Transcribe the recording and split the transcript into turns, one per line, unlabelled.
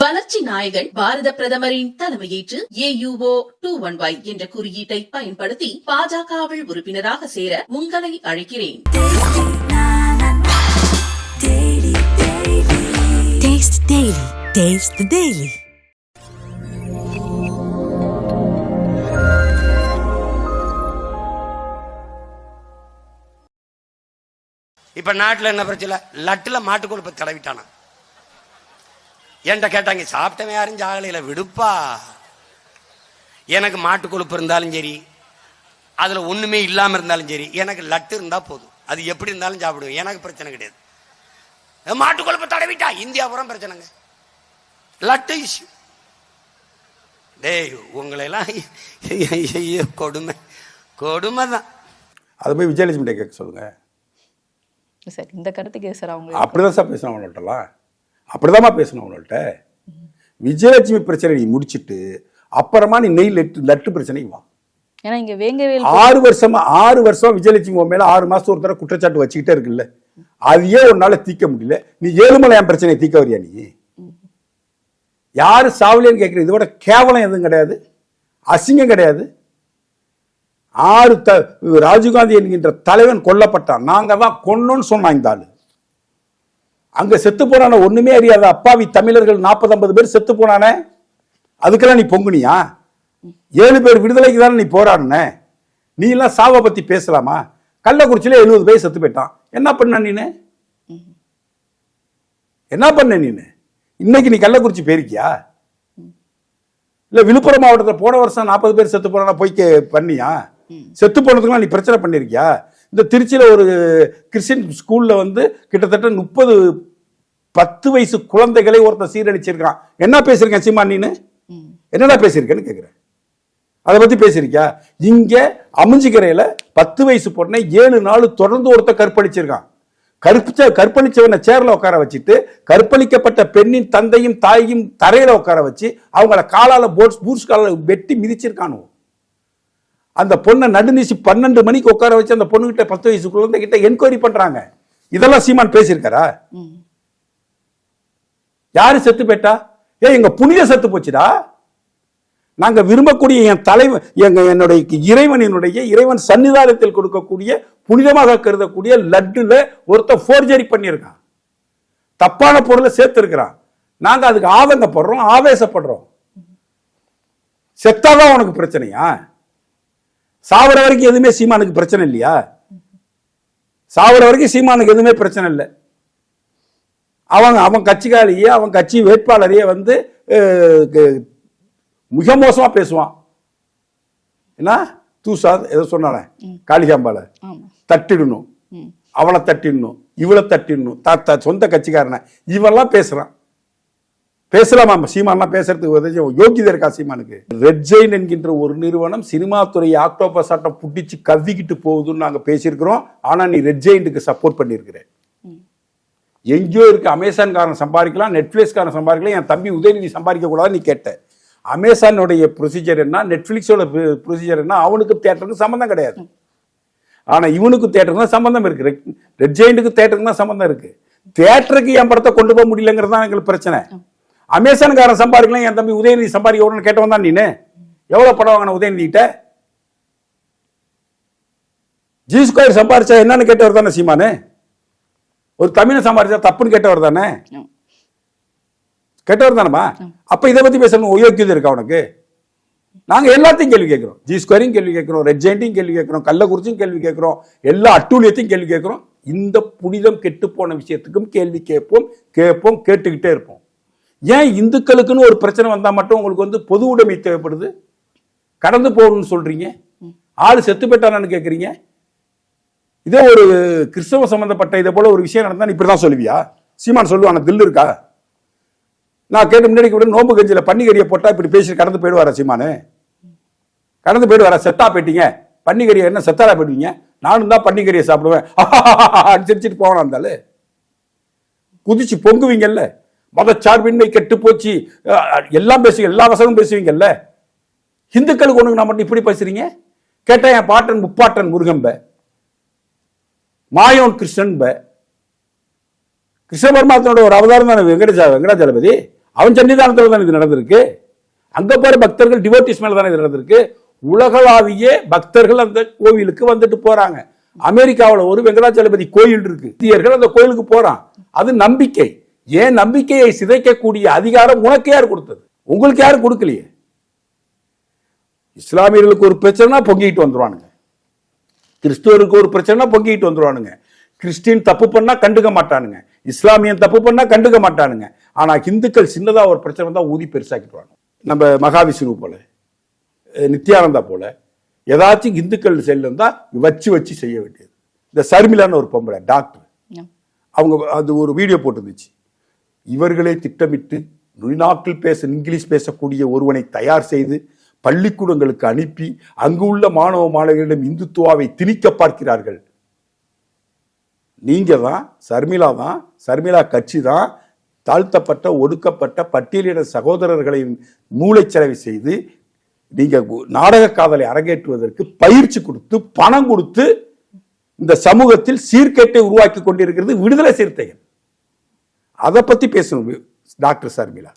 வளர்ச்சி நாயகன் பாரத பிரதமரின் தலைமையேற்று ஏயுஓ டூ ஒன் ஒய் என்ற குறியீட்டை பயன்படுத்தி பாஜகவில் உறுப்பினராக சேர உங்களை அழைக்கிறேன்
Taste Daily. Taste the Daily.
இப்ப நாட்டுல என்ன பிரச்சனை லட்டுல மாட்டு கொழுப்பை தடவிட்டானா என்கிட்ட கேட்டாங்க சாப்பிட்டவன் யாரும் ஜாகலையில விடுப்பா. எனக்கு மாட்டு கொழுப்பு இருந்தாலும் சரி அதுல ஒண்ணுமே இல்லாம இருந்தாலும் சரி எனக்கு லட்டு இருந்தா போதும். அது எப்படி இருந்தாலும் சாப்பிடுவேன். எனக்கு பிரச்சனை கிடையாது. மாட்டு கொழுப்பை தடவிட்டா? இந்தியா புறம் பிரச்சனைங்க. லட்டு இஷ்யூ டேய் உங்களை எல்லாம் ஐயோ, கொடுமை. கொடுமை தான்.
அதை போய் விஜயலட்சுமி கேட்க சொல்லுங்க.
சார் இந்த கருத்துக்கு சார் அவங்க
அப்படிதான் சார் பேசணும் அவங்கள்ட்டலாம் அப்படிதாம்மா பேசணும் அவங்கள்ட்ட. விஜயலட்சுமி பிரச்சனை நீ முடிச்சிட்டு அப்புறமா நீ நெய் லட்டு லட்டு பிரச்சனைக்கு வா.
ஏன்னா இங்க வேங்கவேல்
ஆறு வருஷமா ஆறு வருஷம் விஜயலட்சுமி உன் மேல ஆறு மாசம் ஒரு தடவை குற்றச்சாட்டு வச்சுக்கிட்டே இருக்குல்ல. அதையே உன்னால தீர்க்க முடியல. நீ ஏழுமலையான் பிரச்சனையை தீர்க்க வரியா நீ? யாரு சாவலியன்னு கேட்குற இதோட கேவலம் எதுவும் கிடையாது. அசிங்கம் கிடையாது. ஆறு த ராஜீவ்காந்தி என்கின்ற தலைவன் கொல்லப்பட்டான். நாங்க தான் கொன்னோன்னு சொன்னான் இந்த ஆளு. அங்க செத்து போனான ஒண்ணுமே அறியாத அப்பாவி தமிழர்கள் நாற்பது ஐம்பது பேர் செத்து போனானே? அதுக்கெல்லாம் நீ பொங்குனியா? ஏழு பேர் விடுதலைக்கு தானே நீ போராடின? நீ எல்லாம் சாவை பத்தி பேசலாமா? கள்ளக்குறிச்சியில எழுபது பேர் செத்து போயிட்டான். என்ன பண்ண நீனு? என்ன பண்ண நீனு? இன்னைக்கு நீ கள்ளக்குறிச்சி போயிருக்கியா? இல்ல விழுப்புரம் மாவட்டத்தில் போன வருஷம் நாற்பது பேர் செத்து போனா போய் பண்ணியா? செத்து போனதுக்குலாம் நீ பிரச்சனை பண்ணிருக்கியா? இந்த திருச்சியில ஒரு கிறிஸ்டின் ஸ்கூல்ல வந்து கிட்டத்தட்ட முப்பது பத்து வயசு குழந்தைகளை ஒருத்தன் சீரழிச்சிருக்கான் என்ன பேசியிருக்கேன் சீமா நீனு? என்னடா பேசியிருக்கேன்னு கேட்குறேன் அதை பத்தி பேசியிருக்கியா? இங்க அமைஞ்சிக்கரையில பத்து வயசு பொண்ணை ஏழு நாள் தொடர்ந்து ஒருத்தன் கற்பழிச்சிருக்கான். கற்பிச்ச கற்பழிச்சவனை சேர்ல உட்கார வச்சுட்டு கற்பழிக்கப்பட்ட பெண்ணின் தந்தையும் தாயையும் தரையில உட்கார வச்சு அவங்கள காலால போட்ஸ் பூட்ஸ் காலால வெட்டி மிதிச்சிருக்கானோ அந்த பொண்ணை நடுநீசி பன்னெண்டு மணிக்கு உட்கார வச்சு அந்த பொண்ணுகிட்ட பத்து வயசு குழந்தை கிட்ட என்கொயரி பண்றாங்க. இதெல்லாம் சீமான் பேசியிருக்காரா? யாரு செத்து போயிட்டா? ஏய் எங்க புனித செத்து போச்சுடா. நாங்க விரும்பக்கூடிய என் தலைவன் எங்க என்னுடைய இறைவனினுடைய இறைவன் சன்னிதானத்தில் கொடுக்கக்கூடிய புனிதமாக கருதக்கூடிய லட்டுல ஒருத்தன் ஃபோர்ஜரி பண்ணியிருக்கான். தப்பான பொருளை சேர்த்திருக்கிறான். நாங்க அதுக்கு ஆதங்கப்படுறோம் ஆவேசப்படுறோம். செத்தாதான் உனக்கு பிரச்சனையா? சாவர வரைக்கும் எதுவுமே சீமானுக்கு பிரச்சனை இல்லையா? சாவர வரைக்கும் சீமானுக்கு எதுவுமே பிரச்சனை இல்லை. அவன் அவன் கட்சிக்காரியே அவன் கட்சி வேட்பாளரையே வந்து மிக மோசமா பேசுவான். என்ன? தூசா ஏதோ சொன்னானே? காளிகாம்பால. தட்டிடணும். அவளை தட்டிடணும். இவளை தட்டிடணும். சொந்த கட்சிக்காரனை. இவெல்லாம் பேசுறான். பேசலாமா? சீமான்லாம் பேசுறதுக்கு உதவி யோகிதை இருக்கா சீமானுக்கு? ரெட் ஜெயின் என்கின்ற ஒரு நிறுவனம் சினிமா துறையை ஆக்டோபஸ் ஆட்டம் புட்டிச்சு கவ்விக்கிட்டு போகுதுன்னு நாங்க பேசியிருக்கிறோம். ஆனா நீ ரெட் ஜெயின்ட்டுக்கு சப்போர்ட் பண்ணியிருக்கிற. எங்கேயோ இருக்கு. அமேசான்காரன் சம்பாதிக்கலாம். நெட்ஃபிளிக்ஸ்காரன் சம்பாதிக்கலாம். என் தம்பி உதயநிதி சம்பாதிக்க கூடாது நீ கேட்ட. அமேசானுடைய ப்ரொசீஜர் என்ன? நெட்ஃபிளிக்ஸோட ப்ரொசீஜர் என்ன? அவனுக்கு தேட்டருக்கு சம்மந்தம் கிடையாது. ஆனா இவனுக்கு தேட்டருக்கு தான் சம்பந்தம் இருக்கு. ரெட்- ஜெயிண்ட்டுக்கு தேட்டருக்கு தான் சம்பந்தம் இருக்கு. தேட்டருக்கு என் படத்தை கொண்டு போக முடியலங்கிறது தான் எங்களுக்கு பிரச்சனை. அமேசான்காரன் சம்பாதிக்கலாம் என் தம்பி உதயநிதி சம்பாதிக்க விடணும்னு கேட்டவன் தான் நீனு. எவ்வளவு படம் வாங்கின உதயநிதி கிட்ட ஜி ஸ்கொயர் சம்பாரிச்சா என்னன்னு கேட்டவர் தானே சீமானு? ஒரு தமிழை சம்பாரிச்சா தப்புன்னு கேட்டவர் தானே. கேட்டவர் தானேமா அப்ப இதை பத்தி பேசணும் உயோக்கியது இருக்கா உனக்கு? நாங்க எல்லாத்தையும் கேள்வி கேட்கிறோம். ஜி ஸ்கொயரையும் கேள்வி கேட்கிறோம். ரெட் ஜெயிண்ட்டையும் கேள்வி கேட்கிறோம். கள்ளக்குறிச்சியும் கேள்வி கேட்கிறோம். எல்லா அட்டூழியத்தையும் கேள்வி கேட்கிறோம். இந்த புனிதம் கெட்டு போன விஷயத்துக்கும் கேள்வி கேட்போம் கேட்போம் கேட்டுக்கிட்டே இருப்போம். ஏன் இந்துக்களுக்குன்னு ஒரு பிரச்சனை வந்தால் மட்டும் உங்களுக்கு வந்து பொது உடைமை தேவைப்படுது? கடந்து போகணும்னு சொல்றீங்க. ஆள் செத்து போயிட்டானான்னு கேட்குறீங்க இதே ஒரு கிறிஸ்தவ சம்மந்தப்பட்ட இதை போல ஒரு விஷயம் நடந்தா நீ இப்படிதான் சொல்லுவியா? சீமான் சொல்லுவான் தில்லு இருக்கா? நான் கேட்டு முன்னாடி கூட நோம்பு கஞ்சியில் பன்னிக்கறியை போட்டால் இப்படி பேசி கடந்து போயிடுவாரா சீமானு? கடந்து போயிடுவாரா? செத்தா போயிட்டீங்க. பன்னிக்கறியை என்ன செத்தாரா போயிடுவீங்க? நானும் தான் பன்னிக்கறியை சாப்பிடுவேன். சிரிச்சிட்டு போவானா இருந்தாலும் குதிச்சு பொங்குவீங்கல்ல? மதச்சார்பின்மை கெட்டு போச்சு. எல்லாம் பேசுவீங்க எல்லா வசனமும் பேசுவீங்கல்ல? இந்துக்களுக்கு ஒண்ணுங்க நான் மட்டும் இப்படி பேசுறீங்க? கேட்டா என் பாட்டன் முப்பாட்டன் முருகம்ப மாயோன் கிருஷ்ணன்ப. கிருஷ்ண பரமாத்மனோட ஒரு அவதாரம் தானே வெங்கடஜா வெங்கடாஜலபதி? அவன் சன்னிதானத்தில் தானே இது நடந்திருக்கு. அங்க போற பக்தர்கள் டிவோட்டிஸ் மேல தானே இது நடந்திருக்கு. உலகளாவிய பக்தர்கள் அந்த கோவிலுக்கு வந்துட்டு போறாங்க. அமெரிக்காவில் ஒரு வெங்கடாச்சலபதி கோயில் இருக்கு. இந்தியர்கள் அந்த கோயிலுக்கு போறான். அது நம்பிக்கை. ஏன் நம்பிக்கையை சிதைக்கக்கூடிய அதிகாரம் உனக்கு யார் கொடுத்தது? உங்களுக்கு யாரும் கொடுக்கலையே? இஸ்லாமியர்களுக்கு ஒரு பிரச்சனைனா பொங்கிட்டு வந்துருவானுங்க. கிறிஸ்துவருக்கு ஒரு பிரச்சனை பொங்கிட்டு வந்துருவானுங்க. கிறிஸ்டின் தப்பு பண்ணா கண்டுக்க மாட்டானுங்க. இஸ்லாமியன் தப்பு பண்ணா கண்டுக்க மாட்டானுங்க. ஆனா இந்துக்கள் சின்னதா ஒரு பிரச்சனை வந்தா ஊதி பெருசாக்கிடுவாங்க நம்ம மகாவிஷ்ணு போல நித்யானந்தா போல ஏதாச்சும் இந்துக்கள் செல் இருந்தா வச்சு வச்சு செய்ய வேண்டியது. இந்த சர்மிலான்னு ஒரு பொம்பளை டாக்டர். அவங்க அது ஒரு வீடியோ போட்டுருந்துச்சு. இவர்களே திட்டமிட்டு நுழிநாக்கில் பேச இங்கிலீஷ் பேசக்கூடிய ஒருவனை தயார் செய்து பள்ளிக்கூடங்களுக்கு அனுப்பி அங்கு உள்ள மாணவ மாணவிகளிடம் இந்துத்துவாவை திணிக்க பார்க்கிறார்கள். நீங்க தான் சர்மிளா தான் சர்மிளா கட்சி தான் தாழ்த்தப்பட்ட ஒடுக்கப்பட்ட பட்டியலின சகோதரர்களை மூளைச்சலவை செய்து நீங்க நாடக காதலை அரங்கேற்றுவதற்கு பயிற்சி கொடுத்து பணம் கொடுத்து இந்த சமூகத்தில் சீர்கேட்டை உருவாக்கி கொண்டிருக்கிறது விடுதலை சிறுத்தைகள். அதை பத்தி பேசணும் டாக்டர் சர்மிளா